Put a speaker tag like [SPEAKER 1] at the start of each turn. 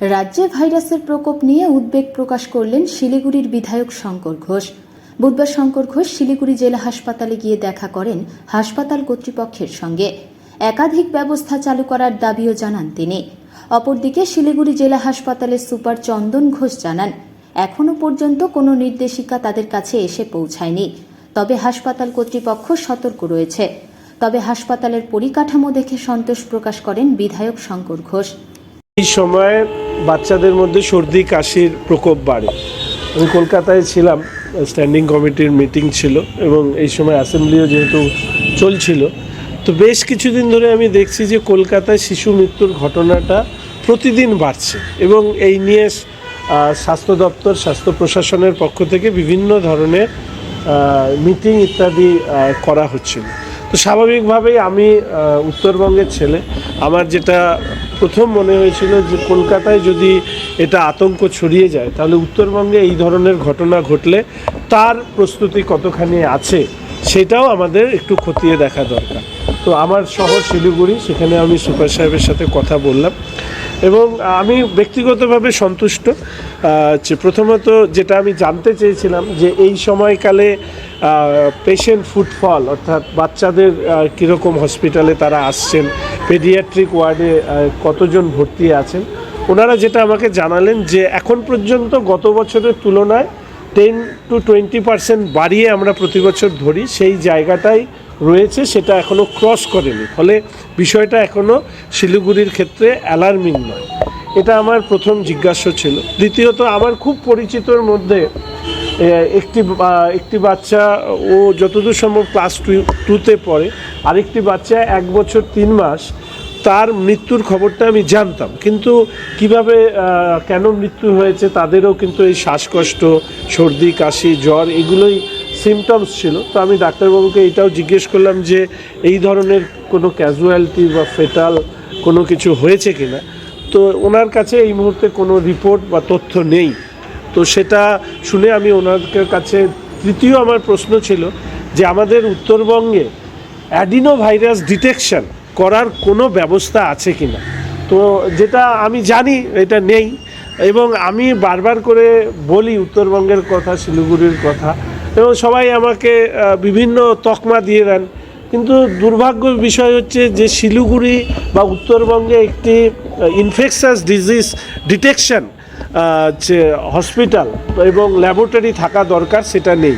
[SPEAKER 1] রাজ্যে ভাইরাসের প্রকোপ নিয়ে উদ্বেগ প্রকাশ করলেন শিলিগুড়ির বিধায়ক শঙ্কর ঘোষ। বুধবার শঙ্কর ঘোষ শিলিগুড়ি জেলা হাসপাতালে গিয়ে দেখা করেন হাসপাতাল কর্তৃপক্ষের সঙ্গে। একাধিক ব্যবস্থা চালু করার দাবিও জানান তিনি। অপরদিকে শিলিগুড়ি জেলা হাসপাতালের সুপার চন্দন ঘোষ জানান এখনও পর্যন্ত কোনো নির্দেশিকা তাদের কাছে এসে পৌঁছায়নি। তবে হাসপাতাল কর্তৃপক্ষ সতর্ক রয়েছে। তবে হাসপাতালের পরিকাঠামো দেখে সন্তোষ প্রকাশ করেন বিধায়ক শঙ্কর ঘোষ।
[SPEAKER 2] এই সময়ে বাচ্চাদের মধ্যে সর্দি, কাশির প্রকোপ বাড়ে। আমি কলকাতায় ছিলাম স্ট্যান্ডিং কমিটির মিটিং ছিল এবং এই সময় অ্যাসেম্বলিও যেহেতু চলছিল, তো বেশ কিছুদিন ধরে আমি দেখছি যে কলকাতায় শিশু মৃত্যুর ঘটনাটা প্রতিদিন বাড়ছে এবং এই নিয়ে স্বাস্থ্য দপ্তর, স্বাস্থ্য প্রশাসনের পক্ষ থেকে বিভিন্ন ধরনের মিটিং ইত্যাদি করা হচ্ছিল। তো স্বাভাবিকভাবেই আমি উত্তরবঙ্গের ছেলে। আমার যেটা প্রথম মনে হয়েছিল যে কলকাতায় যদি এটা আতঙ্ক ছড়িয়ে যায়, তাহলে উত্তরবঙ্গে এই ধরনের ঘটনা ঘটলে তার প্রস্তুতি কতখানি আছে সেটাও আমাদের একটু খতিয়ে দেখা দরকার। তো আমার শহর শিলিগুড়ি, সেখানে আমি সুপার সাহেবের সাথে কথা বললাম এবং আমি ব্যক্তিগতভাবে সন্তুষ্ট প্রথমত যেটা আমি জানতে চেয়েছিলাম যে এই সময়কালে পেশেন্ট ফুটফল অর্থাৎ বাচ্চাদের কীরকম হসপিটালে তারা আসছেন পেডিয়াট্রিক ওয়ার্ডে কতজন ভর্তি আছেন? ওনারা যেটা আমাকে জানালেন যে এখন পর্যন্ত গত বছরের তুলনায় টেন টু টোয়েন্টি পার্সেন্ট বাড়িয়ে আমরা প্রতি বছর ধরি, সেই জায়গাটাই রয়েছে, সেটা এখনও ক্রস করেনি। ফলে বিষয়টা এখনও শিলিগুড়ির ক্ষেত্রে অ্যালার্মিং নয়। এটা আমার প্রথম জিজ্ঞাসা ছিল। দ্বিতীয়ত, আমার খুব পরিচিতর মধ্যে একটি একটি বাচ্চা, ও যতদূর সম্ভব ক্লাস টু, টুতে পড়ে, আরেকটি বাচ্চা এক বছর তিন মাস, তার মৃত্যুর খবরটা আমি জানতাম। কিন্তু কীভাবে কেন মৃত্যু হয়েছে তাদেরও কিন্তু এই শ্বাসকষ্ট, সর্দি, কাশি, জ্বর এগুলোই সিমটমস ছিল। তো আমি ডাক্তারবাবুকে এটাও জিজ্ঞেস করলাম যে, এই ধরনের কোনো ক্যাজুয়ালিটি বা ফেটাল কোনো কিছু হয়েছে কিনা? তো ওনার কাছে এই মুহূর্তে কোনো রিপোর্ট বা তথ্য নেই। তো সেটা শুনে আমি ওনার কাছে তৃতীয় আমার প্রশ্ন ছিল যে আমাদের উত্তরবঙ্গে অ্যাডিনো ভাইরাস ডিটেকশন করার কোনো ব্যবস্থা আছে কি না? তো যেটা আমি জানি এটা নেই এবং আমি বারবার করে বলি উত্তরবঙ্গের কথা, শিলিগুড়ির কথা এবং সবাই আমাকে বিভিন্ন তকমা দিয়ে দেন। কিন্তু দুর্ভাগ্য বিষয় হচ্ছে যে শিলিগুড়ি বা উত্তরবঙ্গে একটি ইনফেকশাস ডিজিজ ডিটেকশন হসপিটাল এবং ল্যাবরেটরি থাকা দরকার সেটা নেই।